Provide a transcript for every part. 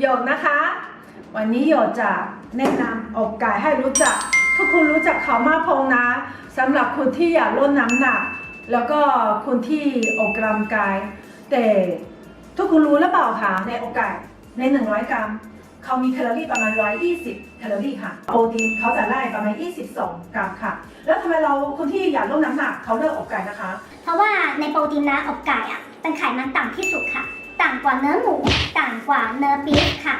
โยกนะคะ วันนี้โยจะแนะนำอกไก่ให้รู้จัก ทุกคนรู้จักเขามาพงนะสำหรับคนที่อยากลดน้ำหนัก แล้วก็คนที่ออกกำลังกาย แต่ทุกคนรู้หรือเปล่าคะในอกไก่ใน 100 กรัมเขามีแคลอรี่ประมาณ 120 แคลอรี่ค่ะ โปรตีนเขาจะได้ประมาณ 22 กรัมค่ะ แล้วทำไมเราคนที่อยากลดน้ำหนักเขาเลือกอกไก่นะคะ เพราะว่าในโปรตีนนะอกไก่อะเป็นไขมันต่ำที่สุดค่ะ ต่ำกว่าเนื้อหมูต่ำกว่าเนื้อบีฟค่ะ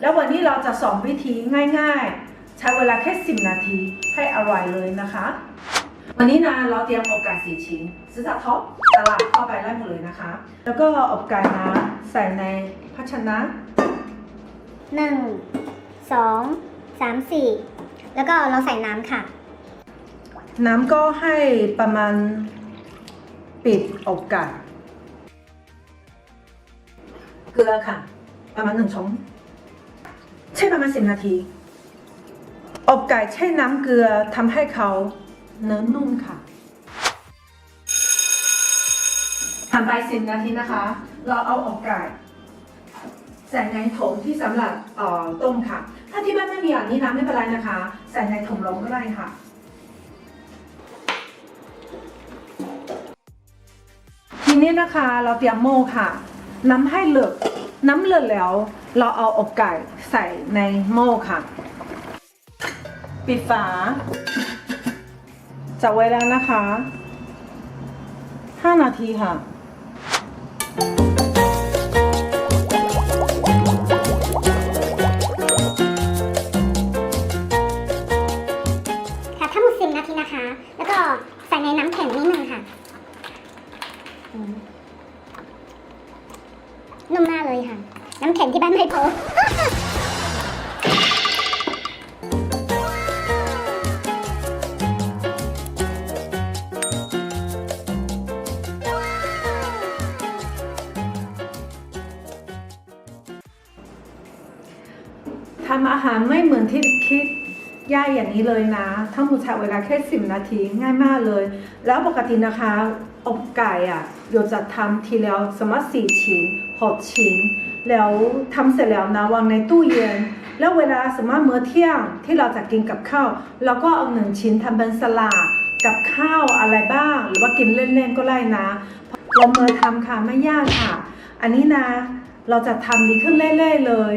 แล้ววันนี้เราจะสอนวิธีง่าย ๆ ใช้เวลาแค่ 10 นาทีให้อร่อยเลยนะคะ วันนี้นะเราเตรียมอกไก่สี่ชิ้นซื้อจากท็อปตลาดเข้าไปได้หมดเลยนะคะ แล้วก็อกไก่นะใส่ในภาชนะหนึ่งสองสามสี่แล้วก็เราใส่น้ำค่ะ น้ำก็ให้ประมาณปิดอกไก่ เกลือค่ะ ประมาณหนึ่งช้อนใช่ประมาณสิบนาทีอกไก่แช่น้ำเกลือทำให้เขาเนื้อนุ่มค่ะผ่านไปสิบนาทีนะคะ เราเอาอกไก่ใส่ในโถที่สำหรับต้มค่ะ ถ้าที่บ้านไม่มีอย่างนี้นะไม่เป็นไรนะคะ ใส่ในถุงลมก็ได้ค่ะทีนี้นะคะเราเตรียมโม่ค่ะ น้ำให้เลือดน้ำเลือแล้ว เราเอาอกไก่ใส่ในโม่ค่ะ ปิดฝาจับไว้แล้วนะคะ 5 นาทีค่ะค่ะทั้งหมดสิบนาทีนะคะ แล้วก็ใส่ในน้ำแข็งนิดนึงค่ะ นุ่มมากเลยค่ะ น้ำแข็งที่บ้านไม่พอทำอาหารไม่เหมือนที่คิด ยากอย่างนี้เลยนะ ทั้งหมดใช้เวลาแค่สิบนาทีง่ายมากเลย แล้วปกตินะคะอกไก่อะโยจะทำทีแล้วสมมติสี่ชิ้นหกชิ้น แล้วทำเสร็จแล้วนะวางในตู้เย็น แล้วเวลาสมมติมื้อเที่ยงที่เราจะกินกับข้าวเราก็เอาหนึ่งชิ้นทำเป็นสลัดกับข้าวอะไรบ้าง หรือว่ากินเล่นๆก็ได้นะลงมือทำค่ะไม่ยากค่ะ อันนี้นะเราจะทำดีขึ้นเรื่อยๆเลย